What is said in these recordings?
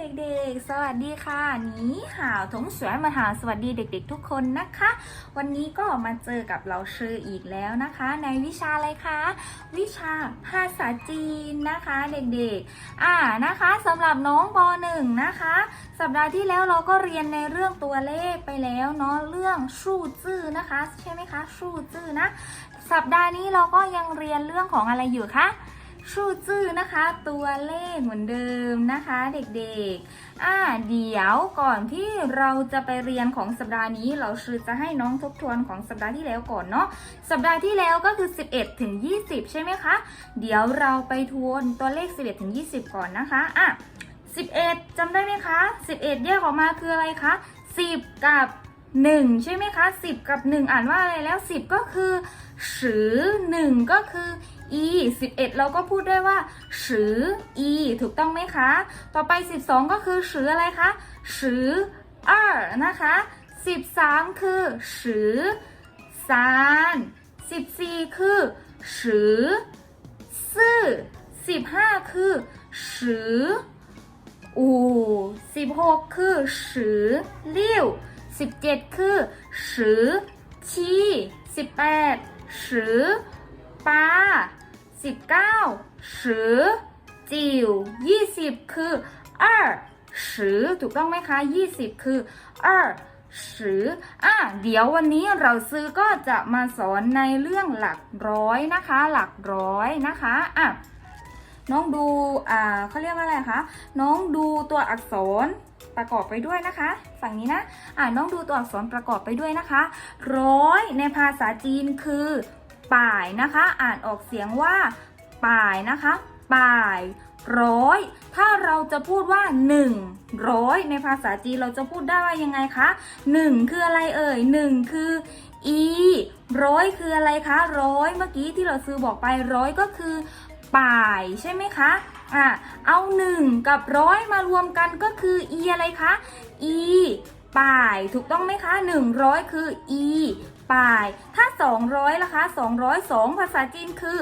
เด็กๆ สวัสดีค่ะหนีห่าวถงสวยมาหาสวัสดีเด็ก ๆ ทุกคนนะคะ วันนี้ก็มาเจอกับเราชื่ออีกแล้วนะคะ ในวิชาอะไรคะ วิชาภาษาจีนนะคะเด็กๆ อ่านะคะสำหรับน้องป .1 นะคะ สัปดาห์ที่แล้วเราก็เรียนในเรื่องตัวเลขไปแล้วเนาะเรื่องชู่จื้อนะคะ ใช่ไหมคะชู่จื้อนะ สัปดาห์นี้เราก็ยังเรียนเรื่องของอะไรอยู่คะ ชูจื้อนะคะ ตัวเลขเหมือนเดิมนะคะ เด็กๆ อ่าเดี๋ยวก่อนที่เราจะไปเรียนของสัปดาห์นี้ เราชื่อจะให้น้องทบทวนของสัปดาห์ที่แล้วก่อนเนาะสัปดาห์ที่แล้วก็คือ 11 ถึง 20 ใช่ไหมคะ เดี๋ยวเราไปทวนตัวเลข 11 ถึง 20 ก่อนนะคะอะ11จำได้ไหมคะ 11 แยกออกมาคืออะไรคะ 10 กับ 1 ใช่ไหมคะ 10 กับ 1 อ่านว่าอะไรแล้ว 10 ก็คือสือ1ก็คือ e 11 เราก็พูดได้ว่าสือ e ถูกต้องไหมคะ ต่อไป 12 ก็คือสืออะไรคะสือ2นะคะ 13 คือสือ3 14 คือสือ4 15 คือสืออู16คือสือลิ้ว17คือสือชี18สือปา 19สือจิ๋ว20คือ二สือถูกต้องไหมคะ20คือ二สืออะเดี๋ยววันนี้เราซื้อก็จะมาสอนในเรื่องหลักร้อยนะคะ หลักร้อยนะคะอะน้องดูอ่าเขาเรียกว่าอะไรคะ น้องดูตัวอักษรประกอบไปด้วยนะคะ ฝั่งนี้นะอ่าน้องดูตัวอักษรประกอบไปด้วยนะคะ ร้อยในภาษาจีนคือ ป่ายนะคะ อ่านออกเสียงว่า ป่ายนะคะ ป่ายร้อยถ้าเราจะพูดว่าหนึ่งร้อยในภาษาจีนเราจะพูดได้ว่ายังไงคะหนึ่งคืออะไรเอ่ยหนึ่งคือ e ร้อยคืออะไรคะร้อยเมื่อกี้ที่เราซื้อบอกไปร้อยก็คือป่ายใช่ไหมคะอะเอาหนึ่งกับร้อยมารวมกันก็คือ e อะไรคะ e ป่ายถูกต้องไหมคะ 100 คือ e ป่าย ถ้า 200ล่ะคะ202ภาษาจีนคือ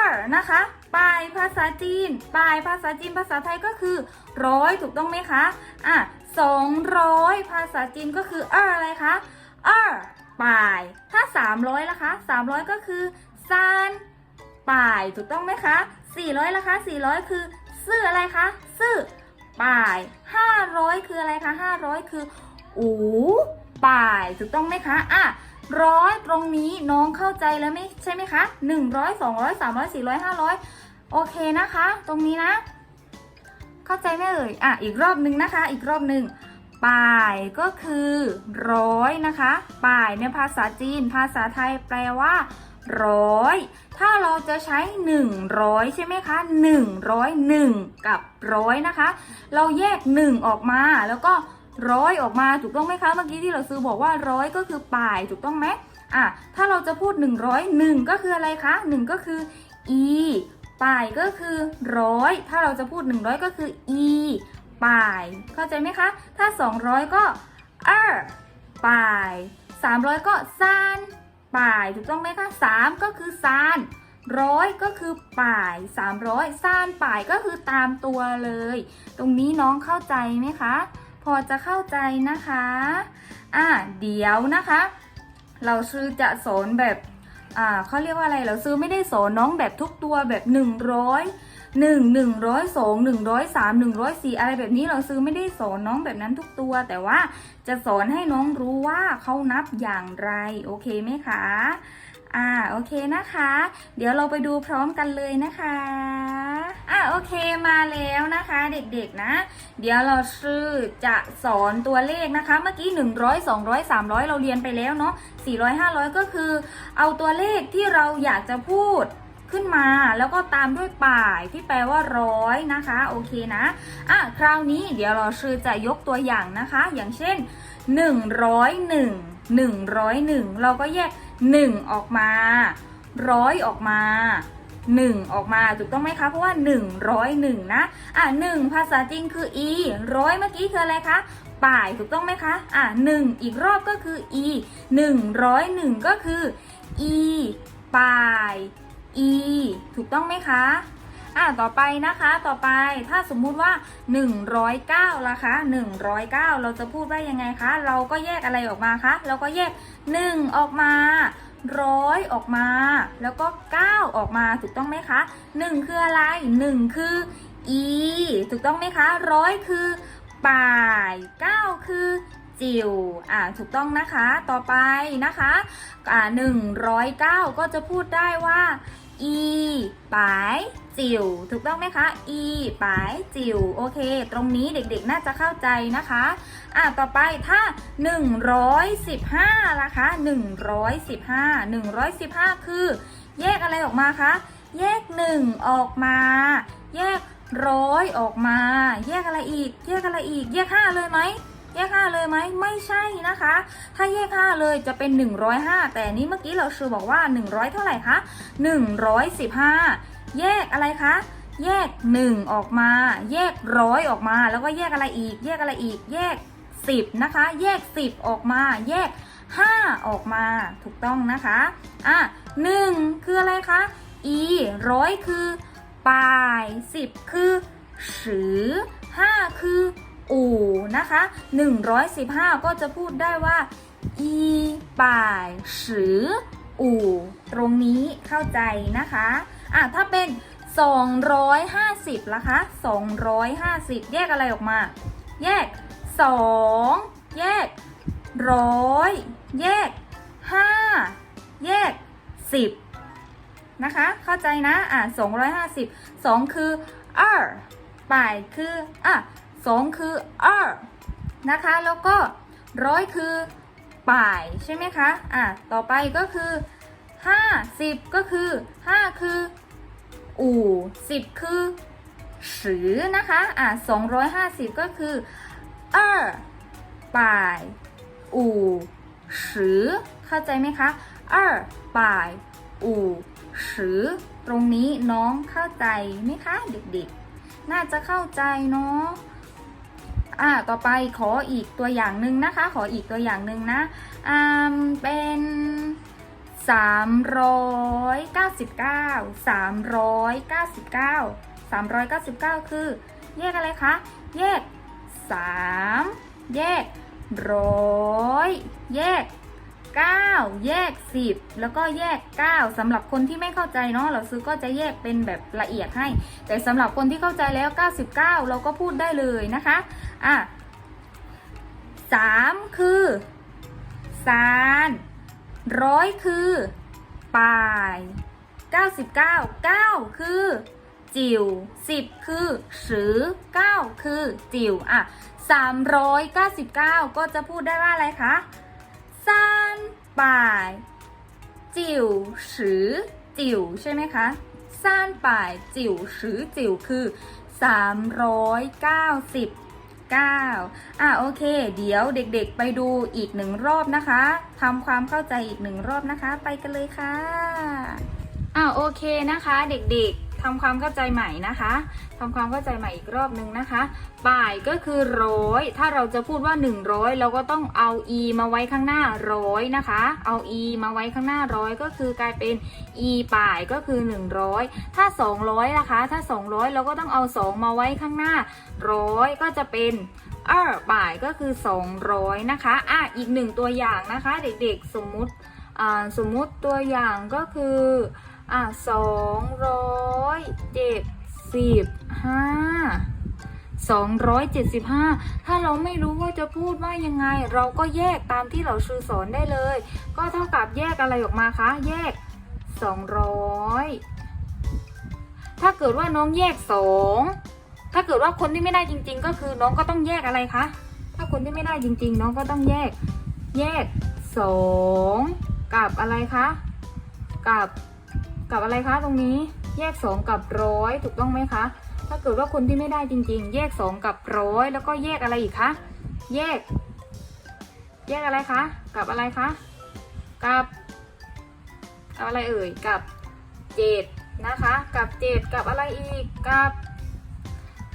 er นะคะป่ายภาษาจีนป่ายภาษาจีนภาษาไทยก็คือร้อยถูกต้องไหมคะอะ200 ภาษาจีนก็คือ er ออะไรคะ er ป่าย ถ้า 300ล่ะคะ300 ก็คือซานป่ายถูกต้องไหมคะ400ล่ะคะ400 คือซื่ออะไรคะซื่อป่าย 500 คืออะไรคะ500 คืออูป่ายถูกต้องไหมคะ อะ ร้อยตรงนี้น้องเข้าใจแล้วไหมใช่ไหมคะ100 200 300 400 500โอเคนะคะ ตรงนี้นะ เข้าใจไหมเอ่ยอะอีกรอบหนึ่งนะคะ อีกรอบหนึ่งป่ายก็คือร้อยนะคะป่ายในภาษาจีน ภาษาไทยแปลว่าร้อยถ้าเราจะใช้ 100 ใช่ไหมคะ 101 กับร้อยนะคะ เราแยก 1 ออกมาแล้วก็ ร้อยออกมาถูกต้องไหมคะ เมื่อกี้ที่เราซื้อบอกว่าร้อยก็คือป่ายถูกต้องไหมอะถ้าเราจะพูด 100 1 ก็คืออะไรคะ 1 ก็คือ e ป่ายก็คือร้อยถ้าเราจะพูด 100 ก็คือ e ป่าย เข้าใจไหมคะ ถ้า 200 ก็เออป่าย 300 ก็ซานป่ายถูกต้องไหมคะ 3 ก็คือซานร้อยก็คือป่าย 300ซานป่ายก็คือตามตัวเลย ตรงนี้น้องเข้าใจไหมคะ พอจะเข้าใจนะคะ อะเดี๋ยวนะคะ เราซื้อจะสอนแบบอ่าเขาเรียกว่าอะไรเราซื้อไม่ได้สอนน้องแบบทุกตัวแบบ100 1 100 2 100 3 104 อะไรแบบนี้เราซื้อไม่ได้สอนน้องแบบนั้นทุกตัว แต่ว่าจะสอนให้น้องรู้ว่าเขานับอย่างไรโอเคไหมคะอ่าโอเคนะคะ เดี๋ยวเราไปดูพร้อมกันเลยนะคะ อ่าโอเคมาแล้วนะคะเด็กๆนะ เดี๋ยวเราชื่อจะสอนตัวเลขนะคะ เมื่อกี้ 100 200 300 เราเรียนไปแล้วเนาะ400 500 ก็คือ เอาตัวเลขที่เราอยากจะพูดขึ้นมาแล้วก็ตามด้วยป่ายที่แปลว่าร้อยนะคะ โอเคนะอะคราวนี้เดี๋ยวเราชื่อจะยกตัวอย่างนะคะ อย่างเช่น 101 101 เราก็แยก 1 ออกมาร้อยออกมา 1 ออกมาถูกต้องไหมคะ เพราะว่า 101 นะ อะ 1 ภาษาจีนคือ e ร้อยเมื่อกี้คืออะไรคะป่ายถูกต้องไหมคะ อะ 1 อีกรอบก็คือ e 101 ก็คือ e ป่าย e ถูกต้องไหมคะอะต่อไปนะคะ ต่อไป ถ้าสมมุติว่า 109ล่ะคะ109 เราจะพูดว่ายังไงคะ เราก็แยกอะไรออกมาคะ เราก็แยก 1 ออกมา ร้อยออกมา แล้วก็ 9 ออกมาถูกต้องไหมคะ 1 คืออะไร 1 คือ e ถูกต้องไหมคะร้อยคือป่าย 9 คือจิ๋วอ่าถูกต้องนะคะต่อไปนะคะอ่า109ก็จะพูดได้ว่าอีปายจิ๋วถูกต้องไหมคะอีปายจิ๋วโอเค ตรงนี้เด็กๆน่าจะเข้าใจนะคะ อะต่อไปถ้า 115ล่ะคะ115 115 คือ แยกอะไรออกมาคะแยก 1 ออกมา แยกร้อยออกมา แยกอะไรอีก แยกอะไรอีก แยก 5 เลยไหมแยก 5 เลยไหมไม่ใช่นะคะ ถ้าแยก 5 เลยจะเป็น 105 แต่นี้เมื่อกี้เราชูบอกว่า 100 เท่าไหร่คะ115 แยกอะไรคะแยก 1 ออกมา แยกร้อยออกมา แล้วก็แยกอะไรอีก แยกอะไรอีก แยก 10 นะคะ แยก 10 ออกมา แยก 5 ออกมา ถูกต้องนะคะ อะ1คืออะไรคะ e ร้อยคือปลาย 10 คือสือ5คืออู่นะคะ 115 ก็จะพูดได้ว่า อีป่ายสืออู่ ตรงนี้เข้าใจนะคะ อะ ถ้าเป็น 250ล่ะคะ 250 แยกอะไรออกมา แยก 2แยกร้อยแยก5แยก10นะคะ เข้าใจนะ อะ250 2คือ r ป่ายคืออะสองคืออนะคะ แล้วก็ร้อยคือป่ายใช่ไหมคะ อะ ต่อไปก็คือ50ก็คือ5คืออู่10คือสือนะคะ อะ250ก็คือ二ป่ายอู่ สือเข้าใจไหมคะ二ป่ายอู่สือตรงนี้น้องเข้าใจไหมคะเด็กๆ น่าจะเข้าใจเนาะอ่าต่อไปขออีกตัวอย่างหนึ่งนะคะ ขออีกตัวอย่างหนึ่งนะอ่าเป็น399 399 399คือ แยกอะไรคะ แยก 3แยกร้อยแยก 9 แยก 10 แล้วก็แยก 9สำหรับคนที่ไม่เข้าใจเนาะเราซื้อก็จะแยกเป็นแบบละเอียดให้ แต่สำหรับคนที่เข้าใจแล้ว 99 เราก็พูดได้เลยนะคะอะสามคือซานร้อยคือปลาย 99 9 คือ จิ๋ว10คือสือ9คือจิ๋วอะ399ก็จะพูดได้ว่าอะไรคะซานป่ายจิ๋วสือจิ๋วใช่ไหมคะซานป่ายจิ๋วสือจิ๋วคือ399อะโอเค เดี๋ยวเด็กๆ ไปดูอีกหนึ่งรอบนะคะทำความเข้าใจอีกหนึ่งรอบนะคะ ไปกันเลยค่ะอะโอเคนะคะ เด็กๆ ทำความเข้าใจใหม่นะคะทำความเข้าใจใหม่อีกรอบหนึ่งนะคะป่ายก็คือร้อยถ้าเราจะพูดว่า 100 เราก็ต้องเอา e มาไว้ข้างหน้าร้อยนะคะ เอา e มาไว้ข้างหน้าร้อยก็คือกลายเป็น e ป่ายก็คือ 100 ถ้า 200นะคะ ถ้า 200 เราก็ต้องเอา 2 มาไว้ข้างหน้าร้อยก็จะเป็นเออป่ายก็คือ 200 นะคะอะอีกหนึ่งตัวอย่างนะคะ เด็กๆสมมุติสมมุติตัวอย่างก็คือ อะสองร้อยเจ็ดสิบห้าสองร้อยเจ็ดสิบห้าถ้าเราไม่รู้ว่าจะพูดว่ายังไง เราก็แยกตามที่เราชื่อสอนได้เลย ก็เท่ากับแยกอะไรออกมาคะ แยกสองร้อยถ้าเกิดว่าน้องแยกสองถ้าเกิดว่าคนที่ไม่ได้จริง ๆ ก็คือน้องก็ต้องแยกอะไรคะ ถ้าคนที่ไม่ได้จริง ๆ น้องก็ต้องแยก แยกสองกับอะไรคะ กับ กับอะไรคะตรงนี้แยกสองกับร้อยถูกต้องไหมคะ ถ้าเกิดว่าคนที่ไม่ได้จริง ๆ แยกสองกับร้อยแล้วก็แยกอะไรอีกคะแยก แยกอะไรคะกับอะไรคะกับกับอะไรเอ่ยกับเจ็ดนะคะ กับเจ็ดกับอะไรอีกกับ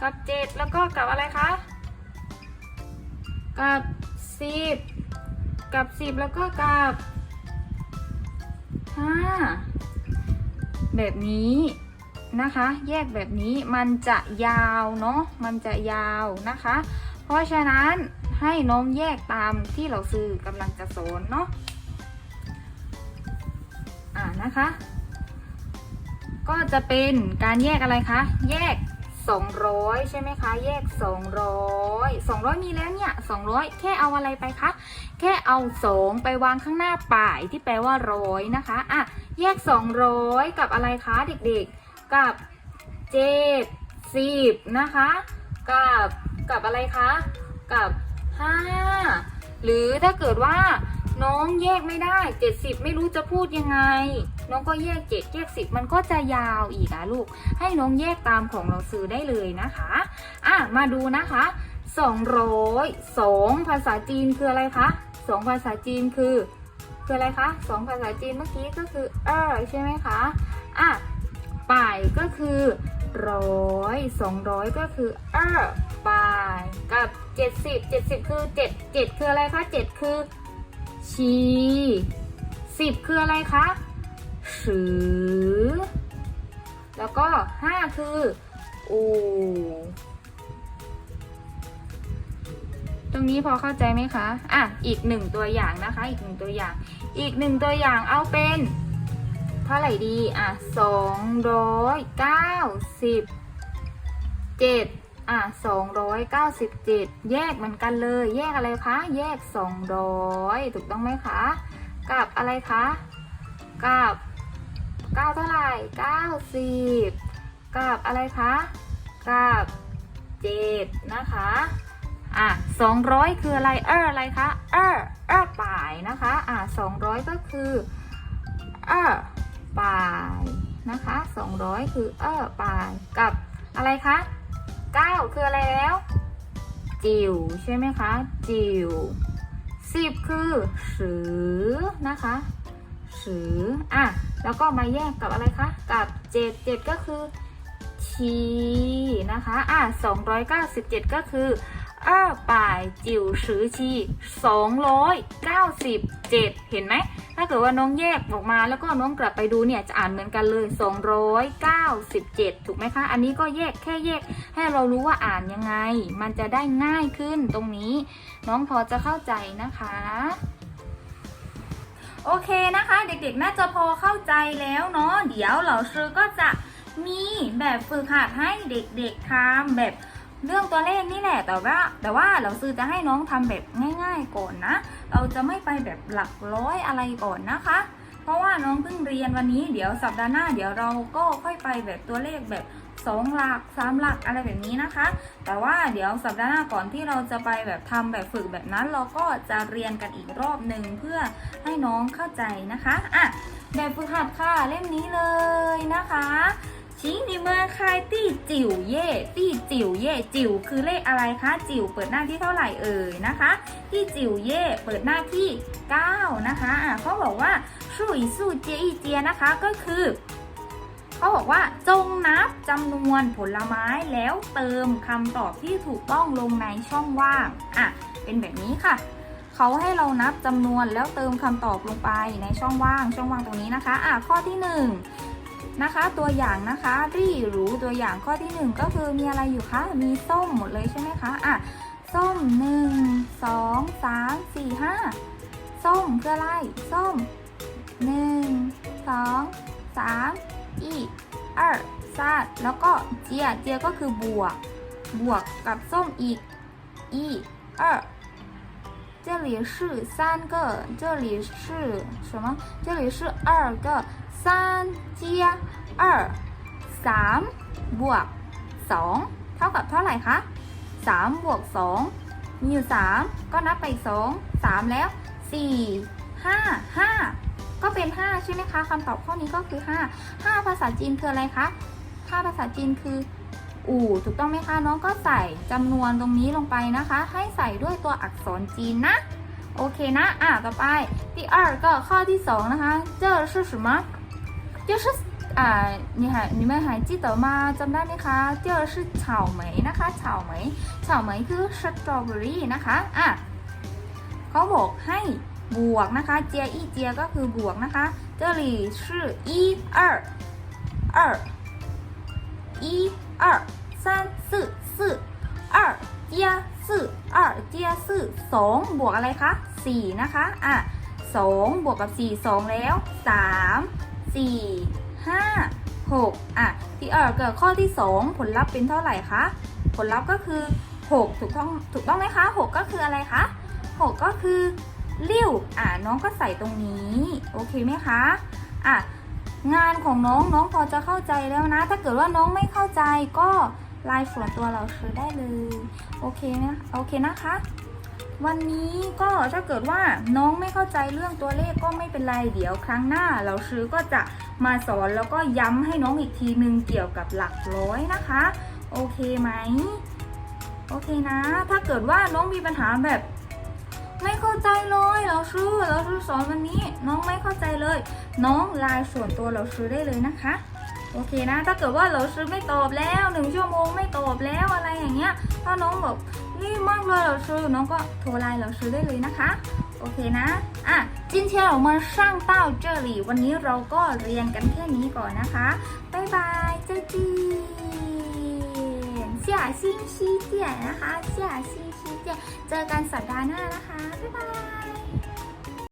กับเจ็ดแล้วก็กับอะไรคะกับสิบกับสิบแล้วก็กับห้า แบบนี้นะคะ แยกแบบนี้มันจะยาวเนาะมันจะยาวนะคะ เพราะฉะนั้นให้น้องแยกตามที่เราซื้อกำลังจะสอนเนาะอ่านะคะ ก็จะเป็นการแยกอะไรคะ แยก 200 ใช่ไหมคะ แยก 200 200 มีแล้วเนี่ย 200 แค่เอาอะไรไปคะ แค่เอา 2 ไปวางข้างหน้าป่ายที่แปลว่าร้อยนะคะ อะ แยก 200 กับอะไรคะเด็กๆ กับ70นะคะ กับกับอะไรคะ กับ 5 หรือถ้าเกิดว่าน้องแยกไม่ได้ 70 ไม่รู้จะพูดยังไง น้องก็แยก7แยก 10 มันก็จะยาวอีกอะลูก ให้น้องแยกตามของเราซื้อได้เลยนะคะ อะ มาดูนะคะ 200 2 ภาษาจีนคืออะไรคะ 2 ภาษาจีนคือ คืออะไรคะ2ภาษาจีนเมื่อกี้ก็คือเออใช่ไหมคะอะป่ายก็คือร้อยสองร้อยก็คือเออป่ายกับเจ็ดสิบเจ็ดสิบคือเจ็ดเจ็ดคืออะไรคะเจ็ดคือชีสิบคืออะไรคะสือแล้วก็ห้าคืออู รงนี้พอเข้าใจไหมคะ อะ อีกหนึ่งตัวอย่างนะคะ อีกหนึ่งตัวอย่าง อีกหนึ่งตัวอย่างเอาเป็นเท่าไหร่ดี อะสองร้อยเก้าสิบเจ็ดอะสองร้อยเก้าสิบเจ็ดแยกเหมือนกันเลย แยกอะไรคะ แยกสองร้อยถูกต้องไหมคะ กับอะไรคะ กับเก้าเท่าไหร่เก้าสิบกับอะไรคะ กับเจ็ดนะคะ อะสองร้อยคืออะไร เอออะไรคะ เออเออป่ายนะคะ อะสองร้อยก็คือ เออปายนะคะ200คือเออปายกับอะไรคะ9คืออะไรแล้ว จิ๋วใช่ไหมคะ จิ๋ว10คือสือนะคะสืออะแล้วก็มาแยกกับอะไรคะ กับ7 7ก็คือชีนะคะอะ297ก็คือ 二百九十七สองร้อยเก้าสิบเจ็ดเห็นไหม ถ้าเกิดว่าน้องแยกออกมาแล้วก็น้องกลับไปดูเนี่ยจะอ่านเหมือนกันเลย 297 ถูกไหมคะ อันนี้ก็แยกแค่แยกให้เรารู้ว่าอ่านยังไง มันจะได้ง่ายขึ้นตรงนี้ น้องพอจะเข้าใจนะคะ โอเคนะคะ เด็กๆ น่าจะพอเข้าใจแล้วเนาะ เดี๋ยวเหล่าชื่อก็จะมีแบบฝึกหัดให้เด็กๆทำแบบ เรื่องตัวเลขนี่แหละแต่ว่าแต่ว่าเราซื้อจะให้น้องทำแบบง่าย ๆ ก่อนนะ เราจะไม่ไปแบบหลักร้อยอะไรก่อนนะคะ เพราะว่าน้องเพิ่งเรียนวันนี้เดี๋ยวสัปดาห์หน้า เดี๋ยวเราก็ค่อยไปแบบตัวเลขแบบสองหลักสามหลักอะไรแบบนี้นะคะ แต่ว่าเดี๋ยวสัปดาห์หน้าก่อนที่เราจะไปแบบทำแบบฝึกแบบนั้น เราก็จะเรียนกันอีกรอบหนึ่งเพื่อให้น้องเข้าใจนะคะอะแบบฝึกหัดค่ะเล่มนี้เลยนะคะ ชิงนิเมอร์คายตี้จิ๋วเย่ตี้จิ๋วเย่จิ๋วคือเลขอะไรคะจิ๋วเปิดหน้าที่เท่าไหร่เอ่ยนะคะตี้จิ๋วเย่เปิดหน้าที่ 9 นะคะอะเขาบอกว่าสู้อีสู้เจอีเจียนะคะก็คือเขาบอกว่าจงนับจำนวนผลไม้แล้วเติมคำตอบที่ถูกต้องลงในช่องว่างอะเป็นแบบนี้ค่ะเขาให้เรานับจำนวนแล้วเติมคำตอบลงไปในช่องว่าง ช่องว่างตรงนี้นะคะอะข้อที่ห นึ่งนะคะ ตัวอย่างนะคะรี่รู้ตัวอย่างข้อที่หนึ่งก็คือมีอะไรอยู่คะ มีส้มหมดเลยใช่ไหมคะ อ่ะ ส้มหนึ่งสองสามสี่ห้าส้มคืออะไร ส้มหนึ่งสองสามอี二ซาดแล้วก็เจีย เจียก็คือบวก บวกกับส้มอีก一二这里是三个这里是什么这里是二个三加 二สามบวกสองเท่ากับเท่าไหร่คะสามบวกสองมีอยู่สามก็นับไปอีกสองสามแล้วสี่ห้าห้าก็เป็นห้าใช่ไหมคะคำตอบข้อนี้ก็คือห้าห้าภาษาจีนคืออะไรคะห้าภาษาจีนคือ อู่ถูกต้องไหมคะ น้องก็ใส่จำนวนตรงนี้ลงไปนะคะ ให้ใส่ด้วยตัวอักษรจีนนะ โอเคนะ อ่ะ ต่อไป第二个ข้อที่สองนะคะ这是什么就是 อ่า你还你们还记得吗จำได้ไหมคะ这是草莓นะคะ草莓草莓คือสตรอเบอรี่นะคะ อ่ะเขาบอกให้บวกนะคะ เจียอีเจียก็คือบวกนะคะ这里是一二二 一二三四四二加四二加四สองบวกอะไรคะสี่นะคะอ่ะสองบวกกับสี่สองแล้วสามสี่ ห้าหกอะที่เออเกิดข้อที่สองผลลัพธ์เป็นเท่าไหร่คะ ผลลัพธ์ก็คือหกถูกต้องถูกต้องไหมคะหกก็คืออะไรคะหกก็คือริ้ว อะน้องก็ใส่ตรงนี้ โอเคไหมคะ อะงานของน้องน้องพอจะเข้าใจแล้วนะ ถ้าเกิดว่าน้องไม่เข้าใจก็ไลน์ส่วนตัวเราซื้อได้เลย โอเคนะ โอเคนะคะ วันนี้ก็ถ้าเกิดว่าน้องไม่เข้าใจเรื่องตัวเลขก็ไม่เป็นไรเดี๋ยวครั้งหน้าเราซื้อก็จะมาสอนแล้วก็ย้ำให้น้องอีกทีนึงเกี่ยวกับหลักร้อยนะคะ โอเคไหมโอเคนะ ถ้าเกิดว่าน้องมีปัญหาแบบ ไม่เข้าใจเลยเราซื้อเราซื้อสอนวันนี้ น้องไม่เข้าใจเลย น้องไลน์ส่วนตัวเราซื้อได้เลยนะคะโอเคนะ ถ้าเกิดว่าเราซื้อไม่ตอบแล้วหนึ่งชั่วโมงไม่ตอบแล้วอะไรอย่างเงี้ย ถ้าน้องบอก ดีมากเลยเราซื้อน้องก็โทรไลน์เราซื้อได้เลยนะคะ โอเคนะอะจินเทียนมาสร้างเต้าเจอรี่วันนี้เราก็เรียนกันแค่นี้ก่อนนะคะบายบายเจ้าจีนเสียซิชีเจียนะคะเสียซิชีเจียเจอกันสัปดาห์หน้านะคะบ๊ายบาย